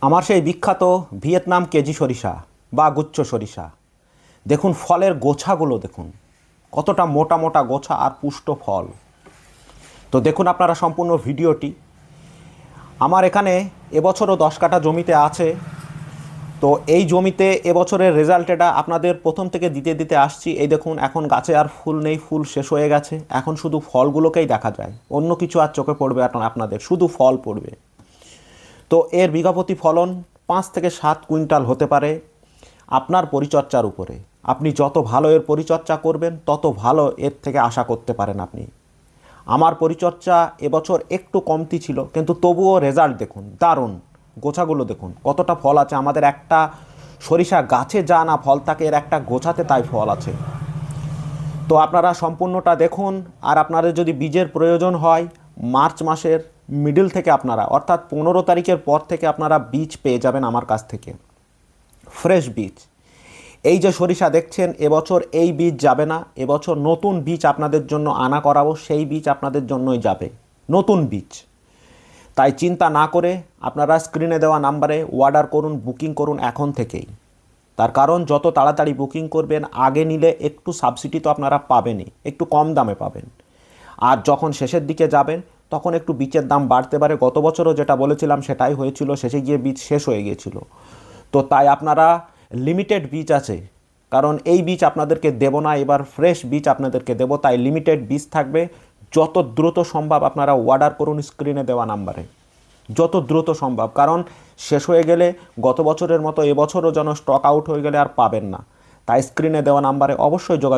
আমার সেই বিখ্যাত ভিয়েতনাম কেজি সরিষা বা গুচ্ছ সরিষা। দেখুন, ফলের গোছাগুলো দেখুন। কতটা মোটা মোটা গোছা আর পুষ্ট ফল। তো দেখুন আপনারা সম্পূর্ণ ভিডিওটি। আমার এখানে এবছরও দশ কাঠা জমিতে আছে। তো এই জমিতে এবছরের রেজাল্ট এটা আপনাদের প্রথম থেকে দিতে দিতে আসছি। এই দেখুন, এখন গাছে আর ফুল নেই, ফুল শেষ হয়ে গেছে। এখন শুধু ফলগুলোকেই দেখা যায়। অন্য কিছু আর চোখে পড়বে আপনা- আপনাদের, শুধু ফল পড়বে। তো এর বিঘাপতি ফলন পাঁচ থেকে সাত কুইন্টাল হতে পারে আপনার পরিচর্যার উপরে। আপনি যত ভালো এর পরিচর্যা করবেন, তত ভালো এর থেকে আশা করতে পারেন আপনি। আমার পরিচর্যা এবছর একটু কমতি ছিল, কিন্তু তবুও রেজাল্ট দেখুন, দারুণ। গোছাগুলো দেখুন, কতটা ফল আছে। আমাদের একটা সরিষা গাছে যা না ফল থাকে, এর একটা গোছাতে তাই ফল আছে। তো আপনারা সম্পূর্ণটা দেখুন, আর আপনাদের যদি বীজের প্রয়োজন হয়, মার্চ মাসের মিডল থেকে আপনারা, অর্থাৎ পনেরো তারিখের পর থেকে আপনারা বীজ পেয়ে যাবেন আমার কাছ থেকে। ফ্রেশ বীজ। এই যে সরিষা দেখছেন, এবছর এই বীজ যাবে না, এবছর নতুন বীজ আপনাদের জন্য আনা করাবো, সেই বীজ আপনাদের জন্যই যাবে। নতুন বীজ। তাই চিন্তা না করে আপনারা স্ক্রিনে দেওয়া নাম্বারে অর্ডার করুন বুকিং করুন এখন থেকেই। তার কারণ, যত তাড়াতাড়ি বুকিং করবেন, আগে নিলে একটু সাবসিডি তো আপনারা পাবেনই, একটু কম দামে পাবেন। আর যখন শেষের দিকে যাবেন তখন একটু বীজের দাম বাড়তে পারে। গত বছরও যেটা বলেছিলাম সেটাই হয়েছিল, শেষে গিয়ে বীজ শেষ হয়ে গিয়েছিল। তো তাই আপনারা লিমিটেড বীজ আছে, কারণ এই বীজ আপনাদেরকে দেব না, এবার ফ্রেশ বীজ আপনাদেরকে দেবো, তাই লিমিটেড বীজ থাকবে। যত দ্রুত সম্ভব আপনারা অর্ডার করুন স্ক্রিনে দেওয়া নাম্বারে যত দ্রুত সম্ভব, কারণ শেষ হয়ে গেলে গত বছরের মতো এবছরও যেন স্টক আউট হয়ে গেলে আর পাবেন না। তাই স্ক্রিনে দেওয়া নাম্বারে অবশ্যই যোগাযোগ